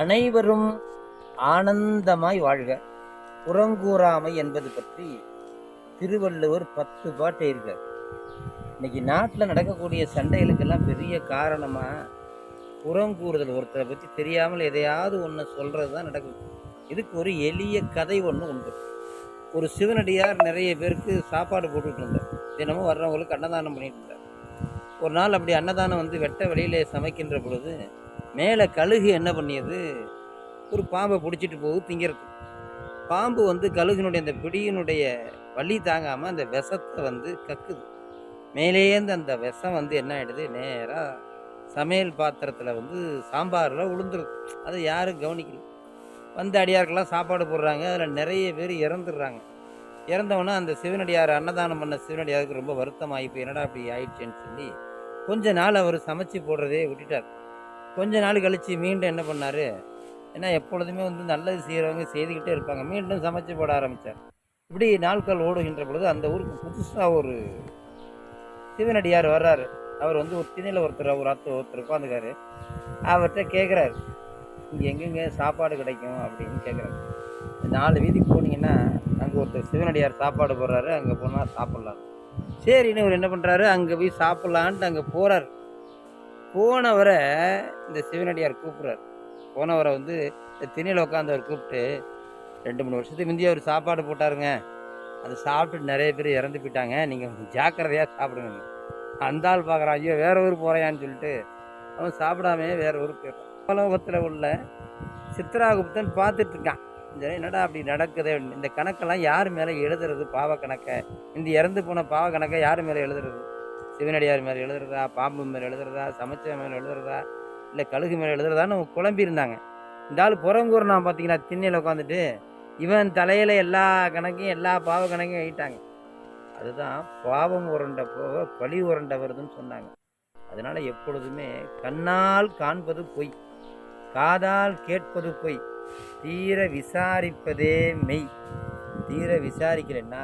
அனைவரும் ஆனந்தமாய் வாழ்க. புறங்கூறாமை என்பது பற்றி திருவள்ளுவர் பத்து பாட்டு இருக்கார். இன்னைக்கு நாட்டில் நடக்கக்கூடிய சண்டைகளுக்கெல்லாம் பெரிய காரணமாக புறங்கூறுதல் ஒருத்தரை பற்றி தெரியாமல் எதையாவது ஒன்று சொல்கிறது தான் நடக்குது. இதுக்கு ஒரு எளிய கதை ஒன்று உண்டு. ஒரு சிவனடியார் நிறைய பேருக்கு சாப்பாடு போட்டுட்டு இருந்தார். தினமும் வர்றவங்களுக்கு அன்னதானம் பண்ணிட்டு இருந்தார். ஒரு நாள் அப்படி அன்னதானம் வந்து வெட்ட வெளியிலே சமைக்கின்ற பொழுது மேலே கழுகு என்ன பண்ணியது? ஒரு பாம்பை பிடிச்சிட்டு போகுது திங்கிறது பாம்பு வந்து கழுகினுடைய அந்த பிடியினுடைய வலி தாங்காமல் அந்த விஷத்தை வந்து கக்குது. மேலேந்து அந்த விஷம் வந்து என்ன ஆகிடுது நேராக சமையல் பாத்திரத்தில் வந்து சாம்பாரில் உளுந்துருது. அதை யாரும் கவனிக்கல. வந்து அடியாருக்கெல்லாம் சாப்பாடு போடுறாங்க. அதில் நிறைய பேர் இறந்துடுறாங்க. இறந்தவொன்னே அந்த சிவனடியார் அன்னதானம் பண்ண சிவனடியாருக்கு ரொம்ப வருத்தமாகி இப்போ என்னடா அப்படி ஆயிடுச்சேன்னு சொல்லி கொஞ்ச நாள் அவர் சமைச்சு போடுறதே விட்டுட்டார். கொஞ்ச நாள் கழித்து மீண்டும் என்ன பண்ணார்? ஏன்னா எப்பொழுதுமே வந்து நல்லது செய்கிறவங்க செய்துக்கிட்டே இருப்பாங்க. மீண்டும் சமைச்சு போட ஆரம்பித்தார் இப்படி நாட்கள் ஓடுகின்ற பொழுது அந்த ஊருக்கு புதுசாக ஒரு சிவனடியார் வர்றாரு. அவர் வந்து ஒரு திணையில் ஒருத்தர் ஒரு அத்தை ஒருத்தர் உட்காந்துக்காரு அவர்கிட்ட கேட்குறாரு இங்கே எங்கெங்க சாப்பாடு கிடைக்கும்? அப்படின்னு கேட்குறாரு நாலு வீதிக்கு போனீங்கன்னா அங்கே ஒருத்தர் சிவனடியார் சாப்பாடு போடுறாரு. அங்கே போனால் சாப்பிட்லாம். சரின்னு இவர் என்ன பண்ணுறாரு அங்கே போய் சாப்பிட்லான்ட்டு அங்கே போகிறார் போனவரை இந்த சிவனடியார் கூப்பிட்றாரு போனவரை வந்து இந்த திணையில் உட்காந்தவர் கூப்பிட்டு ரெண்டு மூணு வருஷத்துக்கு முந்தைய அவர் சாப்பாடு போட்டாருங்க. அதை சாப்பிட்டு நிறைய பேர் இறந்து போயிட்டாங்க. நீங்கள் ஜாக்கிரதையாக சாப்பிடுங்க அந்த ஆள் பார்க்குறான் ஐயோ வேற ஊர் போகிறான்னு சொல்லிட்டு அவன் சாப்பிடாமே வேற ஊர் போயிடுறான். உலகத்தில் உள்ள சித்ராகுப்தன் பார்த்துட்டு இருக்கான். இந்த என்னடா அப்படி நடக்குது? இந்த கணக்கெல்லாம் யார் மேலே எழுதுறது? பாவ கணக்கை இந்த இறந்து போன பாவ கணக்கை யார் மேலே எழுதுறது? சிவனடியார் மேலே எழுதுறதா பாம்பு மேலே எழுதுறதா சமைச்ச மேலே எழுதுறதா இல்லை கழுகு மேலே எழுதுறதான்னு குழம்பி இருந்தாங்க. இந்த ஆள் புறங்கூறினான் பார்த்தீங்கன்னா திண்ணையில் உட்காந்துட்டு இவன் தலையில் எல்லா கணக்கையும் எல்லா பாவ கணக்கையும் ஆகிட்டாங்க அதுதான் பாவம் உரண்ட போக பழி உரண்ட வருதுன்னு சொன்னாங்க. அதனால் எப்பொழுதுமே கண்ணால் காண்பது பொய் காதால் கேட்பது பொய் தீர விசாரிப்பதே மெய். தீர விசாரிக்கிறேன்னா